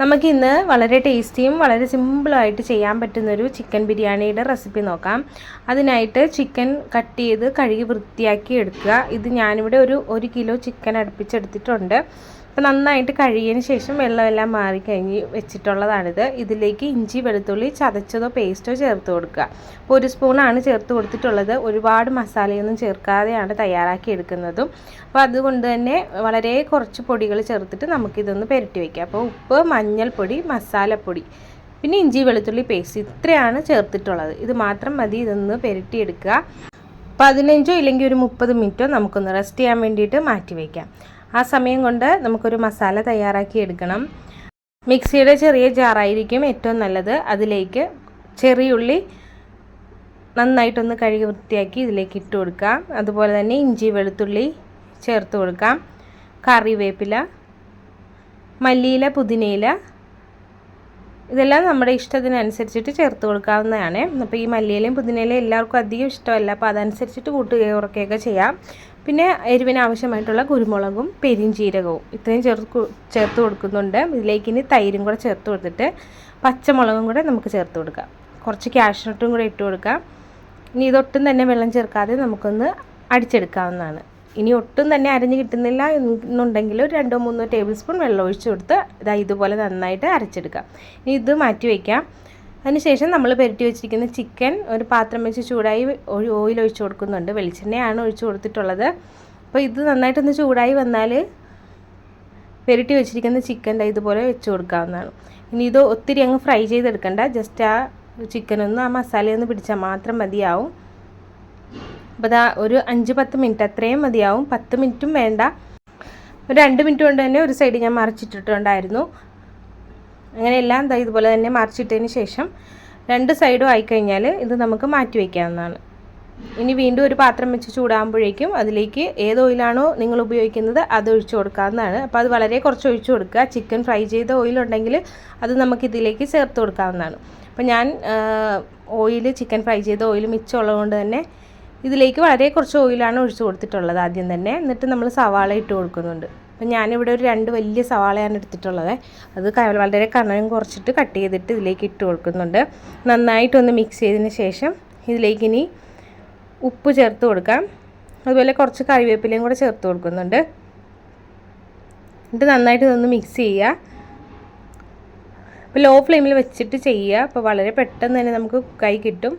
നമുക്ക് ഇന്ന് വളരെ ടേസ്റ്റിയും വളരെ സിമ്പിളായിട്ട് ചെയ്യാൻ പറ്റുന്നൊരു ചിക്കൻ ബിരിയാണിയുടെ റെസിപ്പി നോക്കാം. അതിനായിട്ട് ചിക്കൻ കട്ട് ചെയ്ത് കഴുകി വൃത്തിയാക്കി എടുക്കുക. ഇത് ഞാനിവിടെ ഒരു ഒരു കിലോ ചിക്കൻ അടുപ്പിച്ചെടുത്തിട്ടുണ്ട്. അപ്പോൾ നന്നായിട്ട് കഴുകിയതിന് ശേഷം വെള്ളമെല്ലാം മാറിക്കഴിഞ്ഞ് വെച്ചിട്ടുള്ളതാണിത്. ഇതിലേക്ക് ഇഞ്ചി വെളുത്തുള്ളി ചതച്ചതോ പേസ്റ്റോ ചേർത്ത് കൊടുക്കുക. അപ്പോൾ ഒരു സ്പൂണാണ് ചേർത്ത് കൊടുത്തിട്ടുള്ളത്. ഒരുപാട് മസാലയൊന്നും ചേർക്കാതെയാണ് തയ്യാറാക്കി എടുക്കുന്നതും. അപ്പോൾ അതുകൊണ്ട് തന്നെ വളരെ കുറച്ച് പൊടികൾ ചേർത്തിട്ട് നമുക്കിതൊന്ന് പുരട്ടി വയ്ക്കാം അപ്പോൾ ഉപ്പ് മഞ്ഞൾപ്പൊടി മസാലപ്പൊടി പിന്നെ ഇഞ്ചി വെളുത്തുള്ളി പേസ്റ്റ് ഇത്രയാണ് ചേർത്തിട്ടുള്ളത്. ഇത് മാത്രം മതി ഇതൊന്ന് പുരട്ടിയെടുക്കുക പതിനഞ്ചോ ഇല്ലെങ്കിൽ ഒരു മുപ്പത് മിനിറ്റോ നമുക്കൊന്ന് റെസ്റ്റ് ചെയ്യാൻ വേണ്ടിയിട്ട് മാറ്റി വയ്ക്കാം ആ സമയം കൊണ്ട് നമുക്കൊരു മസാല തയ്യാറാക്കി എടുക്കണം. മിക്സിയുടെ ചെറിയ ജാറായിരിക്കും ഏറ്റവും നല്ലത്. അതിലേക്ക് ചെറിയുള്ളി നന്നായിട്ടൊന്ന് കഴുകി വൃത്തിയാക്കി ഇതിലേക്ക് ഇട്ട് കൊടുക്കാം അതുപോലെ തന്നെ ഇഞ്ചി വെളുത്തുള്ളി ചേർത്ത് കൊടുക്കാം കറിവേപ്പില മല്ലിയില പുതിനയില ഇതെല്ലാം നമ്മുടെ ഇഷ്ടത്തിനനുസരിച്ചിട്ട് ചേർത്ത് കൊടുക്കാവുന്നതാണ്. അപ്പോൾ ഈ മല്ലിയിലയും പുതിനയിലയും എല്ലാവർക്കും അധികം ഇഷ്ടമല്ല. അപ്പോൾ അതനുസരിച്ചിട്ട് കൂട്ടുകയോ ഉറക്കുകയൊക്കെ ചെയ്യാം. പിന്നെ എരിവിന് ആവശ്യമായിട്ടുള്ള കുരുമുളകും പെരിഞ്ചീരകവും ഇത്രയും ചേർത്ത് ചേർത്ത് കൊടുക്കുന്നുണ്ട്. ഇതിലേക്ക് ഇനി തൈരും കൂടെ ചേർത്ത് കൊടുത്തിട്ട് പച്ചമുളകും കൂടെ നമുക്ക് ചേർത്ത് കൊടുക്കാം. കുറച്ച് ക്യാഷ്നട്ടും കൂടെ ഇട്ട് കൊടുക്കാം. ഇനി ഇതൊട്ടും തന്നെ വെള്ളം ചേർക്കാതെ നമുക്കൊന്ന് അടിച്ചെടുക്കാവുന്നതാണ്. ഇനി ഒട്ടും തന്നെ അരഞ്ഞ് കിട്ടുന്നില്ല എന്നുണ്ടെങ്കിൽ ഒരു രണ്ടോ മൂന്നോ ടേബിൾ സ്പൂൺ വെള്ളം ഒഴിച്ച് കൊടുത്ത് ഇതാ ഇതുപോലെ നന്നായിട്ട് അരച്ചെടുക്കാം. ഇനി ഇത് മാറ്റി വയ്ക്കാം. അതിനുശേഷം നമ്മൾ പെരട്ടി വെച്ചിരിക്കുന്ന ചിക്കൻ ഒരു പാത്രം വെച്ച് ചൂടായി ഓയിൽ ഒഴിച്ചു കൊടുക്കുന്നുണ്ട്. വെളിച്ചെണ്ണയാണ് ഒഴിച്ചു കൊടുത്തിട്ടുള്ളത്. അപ്പോൾ ഇത് നന്നായിട്ടൊന്ന് ചൂടായി വന്നാൽ പെരട്ടി വെച്ചിരിക്കുന്ന ചിക്കൻ ഇതുപോലെ വെച്ച് കൊടുക്കാവുന്നതാണ്. ഇനി ഇത് ഒത്തിരി അങ്ങ് ഫ്രൈ ചെയ്തെടുക്കണ്ട. ജസ്റ്റ് ആ ചിക്കനൊന്ന് ആ മസാലയൊന്ന് പിടിച്ചാൽ മാത്രം മതിയാവും. അപ്പോൾ ഇതാ ഒരു അഞ്ച് പത്ത് മിനിറ്റ് അത്രയും മതിയാവും. പത്ത് മിനിറ്റും വേണ്ട. ഒരു രണ്ട് മിനിറ്റ് കൊണ്ട് തന്നെ ഒരു സൈഡ് ഞാൻ മറിച്ചിട്ടിട്ടുണ്ടായിരുന്നു. അങ്ങനെ എല്ലാം ഇതുപോലെ തന്നെ മറിച്ചിട്ടതിന് ശേഷം രണ്ട് സൈഡും ആയിക്കഴിഞ്ഞാൽ ഇത് നമുക്ക് മാറ്റി വയ്ക്കാവുന്നതാണ് ഇനി വീണ്ടും ഒരു പാത്രം വെച്ച് ചൂടാകുമ്പോഴേക്കും അതിലേക്ക് ഏത് ഓയിലാണോ നിങ്ങൾ ഉപയോഗിക്കുന്നത് അത് ഒഴിച്ചു കൊടുക്കാവുന്നതാണ്. അപ്പോൾ അത് വളരെ കുറച്ച് ഒഴിച്ചു കൊടുക്കുക. ചിക്കൻ ഫ്രൈ ചെയ്ത ഓയിലുണ്ടെങ്കിൽ അത് നമുക്ക് ഇതിലേക്ക് ചേർത്ത് കൊടുക്കാവുന്നതാണ്. അപ്പോൾ ഞാൻ ഓയിൽ ചിക്കൻ ഫ്രൈ ചെയ്ത ഓയിൽ മിച്ചമുള്ളതുകൊണ്ട് തന്നെ ഇതിലേക്ക് വളരെ കുറച്ച് ഓയിലാണ് ഒഴിച്ചു കൊടുത്തിട്ടുള്ളത് ആദ്യം തന്നെ. എന്നിട്ട് നമ്മൾ സവാള ഇട്ട് കൊടുക്കുന്നുണ്ട്. അപ്പം ഞാനിവിടെ ഒരു രണ്ട് വലിയ സവാളയാണ് എടുത്തിട്ടുള്ളത്. അത് വളരെ കനം കുറച്ചിട്ട് കട്ട് ചെയ്തിട്ട് ഇതിലേക്ക് ഇട്ട് കൊടുക്കുന്നുണ്ട്. നന്നായിട്ടൊന്ന് മിക്സ് ചെയ്തതിന് ശേഷം ഇതിലേക്ക് ഇനി ഉപ്പ് ചേർത്ത് കൊടുക്കാം. അതുപോലെ കുറച്ച് കറിവേപ്പിലയും കൂടെ ചേർത്ത് കൊടുക്കുന്നുണ്ട്. എന്നിട്ട് നന്നായിട്ട് ഇതൊന്ന് മിക്സ് ചെയ്യുക. അപ്പോൾ ലോ ഫ്ലെയിമിൽ വെച്ചിട്ട് ചെയ്യുക. അപ്പോൾ വളരെ പെട്ടെന്ന് തന്നെ നമുക്ക് കുക്കായി കിട്ടും.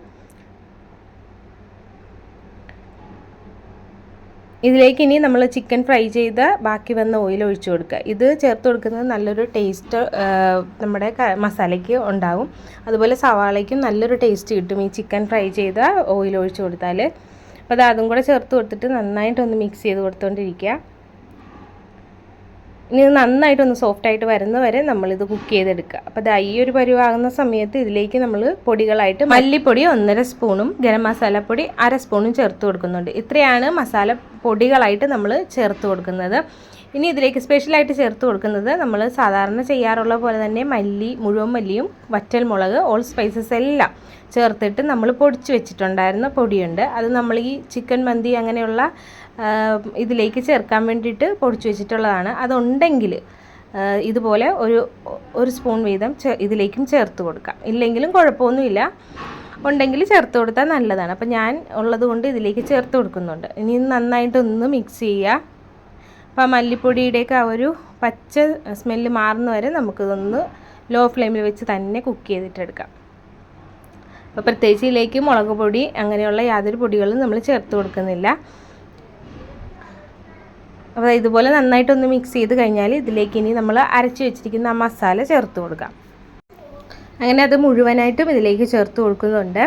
ഇതിലേക്ക് ഇനി നമ്മൾ ചിക്കൻ ഫ്രൈ ചെയ്ത ബാക്കി വന്ന ഓയിൽ ഒഴിച്ചു കൊടുക്കുക. ഇത് ചേർത്ത് കൊടുക്കുന്നത് നല്ലൊരു ടേസ്റ്റ് നമ്മുടെ മസാലയ്ക്ക് ഉണ്ടാകും അതുപോലെ സവാളയ്ക്കും നല്ലൊരു ടേസ്റ്റ് കിട്ടും ഈ ചിക്കൻ ഫ്രൈ ചെയ്ത ഓയിൽ ഒഴിച്ചു കൊടുത്താൽ അപ്പോൾ അതും കൂടെ ചേർത്ത് കൊടുത്തിട്ട് നന്നായിട്ടൊന്ന് മിക്സ് ചെയ്ത് കൊടുത്തുകൊണ്ടിരിക്കുക ഇനി നന്നായിട്ടൊന്ന് സോഫ്റ്റായിട്ട് വരുന്ന വരെ നമ്മളിത് കുക്ക് ചെയ്തെടുക്കുക. അപ്പോൾ ഇത് ഈ ഒരു പരിവാകുന്ന സമയത്ത് ഇതിലേക്ക് നമ്മൾ പൊടികളായിട്ട് മല്ലിപ്പൊടി ഒന്നര സ്പൂണും ഗരം മസാലപ്പൊടി അര സ്പൂണും ചേർത്ത് കൊടുക്കുന്നുണ്ട്. ഇത്രയാണ് മസാല പൊടികളായിട്ട് നമ്മൾ ചേർത്ത് കൊടുക്കുന്നത്. ഇനി ഇതിലേക്ക് സ്പെഷ്യലായിട്ട് ചേർത്ത് കൊടുക്കുന്നത് നമ്മൾ സാധാരണ ചെയ്യാറുള്ള പോലെ തന്നെ മല്ലി മുഴുവൻ മല്ലിയും വറ്റൽ മുളക് ഓൾ സ്പൈസസ് എല്ലാം ചേർത്തിട്ട് നമ്മൾ പൊടിച്ച് വെച്ചിട്ടുണ്ടായിരുന്ന പൊടിയുണ്ട്. അത് നമ്മൾ ഈ ചിക്കൻ മന്തി അങ്ങനെയുള്ള ഇതിലേക്ക് ചേർക്കാൻ വേണ്ടിയിട്ട് പൊടിച്ചു വെച്ചിട്ടുള്ളതാണ്. അതുണ്ടെങ്കിൽ ഇതുപോലെ ഒരു ഒരു സ്പൂൺ വീതം ഇതിലേക്കും ചേർത്ത് കൊടുക്കാം. ഇല്ലെങ്കിലും കുഴപ്പമൊന്നുമില്ല. ഉണ്ടെങ്കിൽ ചേർത്ത് കൊടുത്താൽ നല്ലതാണ്. അപ്പം ഞാൻ ഉള്ളത് കൊണ്ട് ഇതിലേക്ക് ചേർത്ത് കൊടുക്കുന്നുണ്ട്. ഇനി നന്നായിട്ടൊന്ന് മിക്സ് ചെയ്യുക. അപ്പോൾ മല്ലിപ്പൊടിയുടെയൊക്കെ ആ ഒരു പച്ച സ്മെല്ല് മാറുന്ന വരെ നമുക്കിതൊന്ന് ലോ ഫ്ലെയിമിൽ വെച്ച് തന്നെ കുക്ക് ചെയ്തിട്ടെടുക്കാം. അപ്പോൾ പ്രത്യേകിച്ച് ഇതിലേക്ക് മുളക് പൊടി അങ്ങനെയുള്ള യാതൊരു പൊടികളും നമ്മൾ ചേർത്ത് കൊടുക്കുന്നില്ല. അപ്പോൾ ഇതുപോലെ നന്നായിട്ടൊന്ന് മിക്സ് ചെയ്ത് കഴിഞ്ഞാൽ ഇതിലേക്ക് ഇനി നമ്മൾ അരച്ച് വെച്ചിരിക്കുന്ന ആ മസാല ചേർത്ത് കൊടുക്കാം. അങ്ങനെ അത് മുഴുവനായിട്ടും ഇതിലേക്ക് ചേർത്ത് കൊടുക്കുന്നുണ്ട്.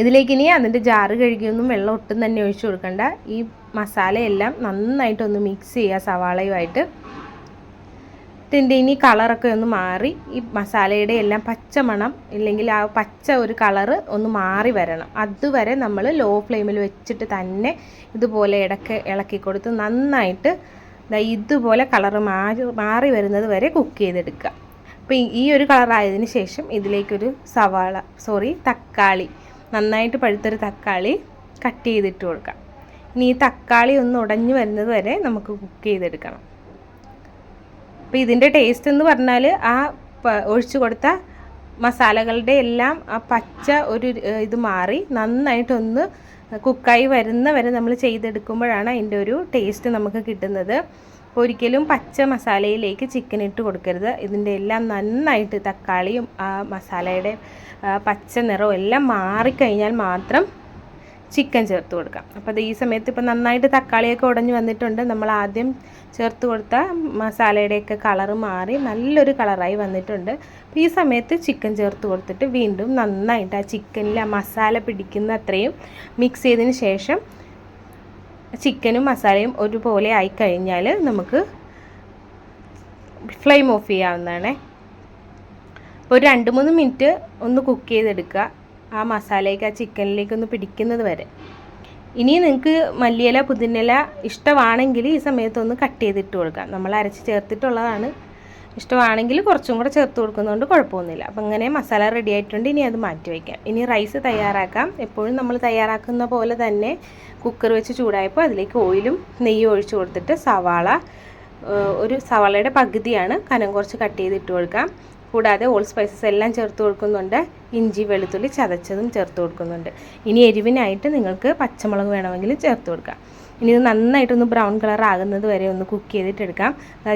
ഇതിലേക്ക് ഇനി അതിന്റെ ജാറ് കഴുകിയൊന്നും വെള്ളം ഒട്ടും തന്നെ ഒഴിച്ചു കൊടുക്കണ്ട. ഈ മസാലയെല്ലാം നന്നായിട്ടൊന്ന് മിക്സ് ചെയ്യുക സവാളയുമായിട്ട്. ഇതിന്റെ ഇനി കളറൊക്കെ ഒന്ന് മാറി ഈ മസാലയുടെ എല്ലാം പച്ച മണം ഇല്ലെങ്കിൽ ആ പച്ച ഒരു കളറ് ഒന്ന് മാറി വരണം. അതുവരെ നമ്മൾ ലോ ഫ്ലെയിമിൽ വെച്ചിട്ട് തന്നെ ഇതുപോലെ ഇടയ്ക്ക് ഇളക്കി കൊടുത്ത് നന്നായിട്ട് ഇതുപോലെ കളറ് മാറി മാറി വരുന്നത് വരെ കുക്ക് ചെയ്തെടുക്കുക. അപ്പോൾ ഈ ഒരു കളറായതിന് ശേഷം ഇതിലേക്കൊരു സവാള സോറി തക്കാളി നന്നായിട്ട് പഴുത്തൊരു തക്കാളി കട്ട് ചെയ്തിട്ട് കൊടുക്കാം ഇനി ഈ തക്കാളി ഒന്ന് ഉടഞ്ഞു വരുന്നത് വരെ നമുക്ക് കുക്ക് ചെയ്തെടുക്കണം. അപ്പോൾ ഇതിന്റെ ടേസ്റ്റ് എന്ന് പറഞ്ഞാൽ ആ ഒഴിച്ചു കൊടുത്ത മസാലകളുടെ എല്ലാം ആ പച്ച ഒരു ഇത് മാറി നന്നായിട്ടൊന്ന് കുക്കായി വരുന്ന വരെ നമ്മൾ ചെയ്തെടുക്കുമ്പോഴാണ് അതിന്റെ ഒരു ടേസ്റ്റ് നമുക്ക് കിട്ടുന്നത്. ഒരിക്കലും പച്ച മസാലയിലേക്ക് ചിക്കൻ ഇട്ട് കൊടുക്കരുത്. ഇതിന്റെ എല്ലാം നന്നായിട്ട് തക്കാളിയും ആ മസാലയുടെ പച്ച നിറവും എല്ലാം മാറിക്കഴിഞ്ഞാൽ മാത്രം ചിക്കൻ ചേർത്ത് കൊടുക്കാം. അപ്പോൾ അത് ഈ സമയത്ത് ഇപ്പോൾ നന്നായിട്ട് തക്കാളിയൊക്കെ ഉടഞ്ഞ് വന്നിട്ടുണ്ട്. നമ്മൾ ആദ്യം ചേർത്ത് കൊടുത്ത മസാലയുടെയൊക്കെ കളറ് മാറി നല്ലൊരു കളറായി വന്നിട്ടുണ്ട്. അപ്പോൾ ഈ സമയത്ത് ചിക്കൻ ചേർത്ത് കൊടുത്തിട്ട് വീണ്ടും നന്നായിട്ട് ആ ചിക്കനിൽ ആ മസാല പിടിക്കുന്ന അത്രയും മിക്സ് ചെയ്തതിന് ശേഷം ചിക്കനും മസാലയും ഒരുപോലെ ആയി കഴിഞ്ഞാൽ നമുക്ക് ഫ്ലെയിം ഓഫ് ചെയ്യാവുന്നതാണ്. ഒരു രണ്ട് മൂന്ന് മിനിറ്റ് ഒന്ന് കുക്ക് ചെയ്തെടുക്കുക. ആ മസാലയ്ക്ക് ആ ചിക്കനിലേക്ക് ഒന്ന് പിടിക്കുന്നത് വരെ. ഇനി നിങ്ങൾക്ക് മല്ലിയില പുതിനില ഇഷ്ടമാണെങ്കിൽ ഈ സമയത്തൊന്ന് കട്ട് ചെയ്തിട്ട് കൊടുക്കാം. നമ്മൾ അരച്ച് ചേർത്തിട്ടുള്ളതാണ്. ഇഷ്ടമാണെങ്കിൽ കുറച്ചും കൂടെ ചേർത്ത് കൊടുക്കുന്നതുകൊണ്ട് കുഴപ്പമൊന്നുമില്ല. അപ്പം ഇങ്ങനെ മസാല റെഡി ആയിട്ടുണ്ട്. ഇനി അത് മാറ്റി വയ്ക്കാം. ഇനി റൈസ് തയ്യാറാക്കാം. എപ്പോഴും നമ്മൾ തയ്യാറാക്കുന്ന പോലെ തന്നെ കുക്കർ വെച്ച് ചൂടായപ്പോൾ അതിലേക്ക് ഓയിലും നെയ്യും ഒഴിച്ചു കൊടുത്തിട്ട് സവാള ഒരു സവാളയുടെ പകുതിയാണ് കനം കുറച്ച് കട്ട് ചെയ്തിട്ട് കൊടുക്കാം. കൂടാതെ ഓൾ സ്പൈസസ് എല്ലാം ചേർത്ത് കൊടുക്കുന്നുണ്ട്. ഇഞ്ചി വെളുത്തുള്ളി ചതച്ചതും ചേർത്ത് കൊടുക്കുന്നുണ്ട്. ഇനി എരിവിനായിട്ട് നിങ്ങൾക്ക് പച്ചമുളക് വേണമെങ്കിൽ ചേർത്ത് കൊടുക്കാം. ഇനി ഇത് നന്നായിട്ടൊന്ന് ബ്രൗൺ കളർ ആകുന്നത് വരെ ഒന്ന് കുക്ക് ചെയ്തിട്ടെടുക്കാം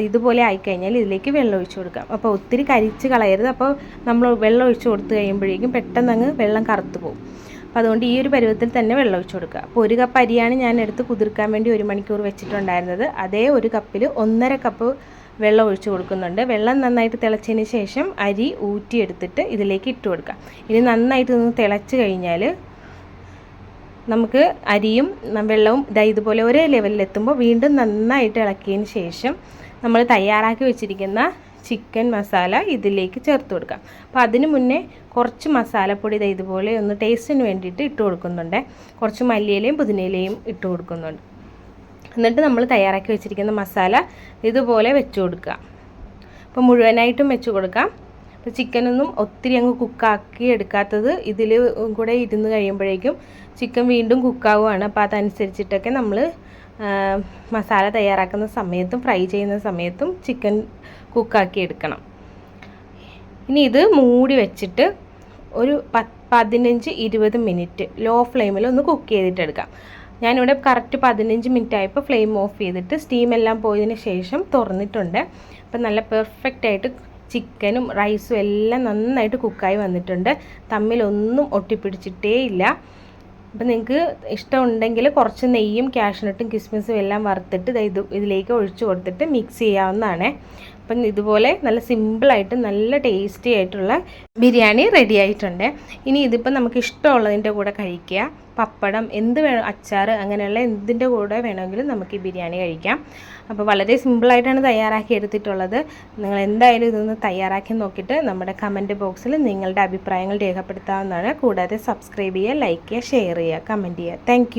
ഇതുപോലെ ആയിക്കഴിഞ്ഞാൽ ഇതിലേക്ക് വെള്ളം ഒഴിച്ചു കൊടുക്കാം. അപ്പോൾ ഒത്തിരി കരിച്ച് കളയരുത്. അപ്പോൾ നമ്മൾ വെള്ളം ഒഴിച്ചു കൊടുത്തു കഴിയുമ്പോഴേക്കും പെട്ടെന്ന് അങ്ങ് വെള്ളം കറുത്തു പോകും. അപ്പോൾ അതുകൊണ്ട് ഈ ഒരു പരുവത്തിൽ തന്നെ വെള്ളം ഒഴിച്ചു കൊടുക്കുക. അപ്പോൾ ഒരു കപ്പ് അരിയാണ് ഞാൻ എടുത്ത് കുതിർക്കാൻ വേണ്ടി ഒരു മണിക്കൂർ വെച്ചിട്ടുണ്ടായിരുന്നത്. അതേ ഒരു കപ്പിൽ ഒന്നര കപ്പ് വെള്ളം ഒഴിച്ചു കൊടുക്കുന്നുണ്ട്. വെള്ളം നന്നായിട്ട് തിളച്ചതിന് ശേഷം അരി ഊറ്റിയെടുത്തിട്ട് ഇതിലേക്ക് ഇട്ട് കൊടുക്കാം. ഇനി നന്നായിട്ട് ഒന്ന് തിളച്ച് കഴിഞ്ഞാൽ നമുക്ക് അരിയും വെള്ളവും ഇതാ ഇതുപോലെ ഒരേ ലെവലിലെത്തുമ്പോൾ വീണ്ടും നന്നായിട്ട് ഇളക്കിയതിന് ശേഷം നമ്മൾ തയ്യാറാക്കി വെച്ചിരിക്കുന്ന ചിക്കൻ മസാല ഇതിലേക്ക് ചേർത്ത് കൊടുക്കാം. അപ്പോൾ അതിന് മുന്നേ കുറച്ച് മസാലപ്പൊടി ഇതാ ഇതുപോലെ ഒന്ന് ടേസ്റ്റിന് വേണ്ടിയിട്ട് ഇട്ട് കൊടുക്കുന്നുണ്ട്. കുറച്ച് മല്ലിയിലയും പുതിനയിലയും ഇട്ട് കൊടുക്കുന്നുണ്ട്. എന്നിട്ട് നമ്മൾ തയ്യാറാക്കി വെച്ചിരിക്കുന്ന മസാല ഇതുപോലെ വെച്ച് കൊടുക്കുക. അപ്പോൾ മുഴുവനായിട്ടും വെച്ച് കൊടുക്കാം. അപ്പോൾ ചിക്കനൊന്നും ഒത്തിരി അങ്ങ് കുക്കാക്കി എടുക്കാത്തത് ഇതിൽ കൂടെ ഇരുന്ന് കഴിയുമ്പോഴേക്കും ചിക്കൻ വീണ്ടും കുക്കാവുകയാണ് അപ്പോൾ അതനുസരിച്ചിട്ടൊക്കെ നമ്മൾ മസാല തയ്യാറാക്കുന്ന സമയത്തും ഫ്രൈ ചെയ്യുന്ന സമയത്തും ചിക്കൻ കുക്കാക്കി എടുക്കണം. ഇനി ഇത് മൂടി വെച്ചിട്ട് ഒരു പതിനഞ്ച് ഇരുപത് മിനിറ്റ് ലോ ഫ്ലെയിമിൽ ഒന്ന് കുക്ക് ചെയ്തിട്ടെടുക്കാം ഞാനിവിടെ കറക്റ്റ് പതിനഞ്ച് മിനിറ്റ് ആയപ്പോൾ ഫ്ലെയിം ഓഫ് ചെയ്തിട്ട് സ്റ്റീം എല്ലാം പോയതിന് ശേഷം തുറന്നിട്ടുണ്ട്. അപ്പം നല്ല പെർഫെക്റ്റ് ആയിട്ട് ചിക്കനും റൈസും എല്ലാം നന്നായിട്ട് കുക്കായി വന്നിട്ടുണ്ട്. തമ്മിലൊന്നും ഒട്ടിപ്പിടിച്ചിട്ടേ ഇല്ല. അപ്പം നിങ്ങൾക്ക് ഇഷ്ടമുണ്ടെങ്കിൽ കുറച്ച് നെയ്യും കാഷ്നട്ടും കിസ്മിസും എല്ലാം വറുത്തിട്ട് ഇത് ഇതിലേക്ക് ഒഴിച്ചു കൊടുത്തിട്ട് മിക്സ് ചെയ്യാവുന്നതാണ്. അപ്പം ഇതുപോലെ നല്ല സിമ്പിളായിട്ട് നല്ല ടേസ്റ്റി ആയിട്ടുള്ള ബിരിയാണി റെഡി ആയിട്ടുണ്ട്. ഇനി ഇതിപ്പോൾ നമുക്ക് ഇഷ്ടമുള്ളതിന്റെ കൂടെ കഴിക്കുക. പപ്പടം എന്ത് വേണം അച്ചാർ അങ്ങനെയുള്ള എന്തിന്റെ കൂടെ വേണമെങ്കിലും നമുക്ക് ഈ ബിരിയാണി കഴിക്കാം. അപ്പോൾ വളരെ സിമ്പിളായിട്ടാണ് തയ്യാറാക്കി എടുത്തിട്ടുള്ളത്. നിങ്ങൾ എന്തായാലും ഇതൊന്ന് തയ്യാറാക്കി നോക്കിയിട്ട് നമ്മുടെ കമന്റ് ബോക്സിൽ നിങ്ങളുടെ അഭിപ്രായങ്ങൾ രേഖപ്പെടുത്താവുന്നതാണ്. കൂടാതെ സബ്സ്ക്രൈബ് ചെയ്യുക ലൈക്ക് ചെയ്യുക ഷെയർ ചെയ്യുക കമന്റ് ചെയ്യുക. താങ്ക്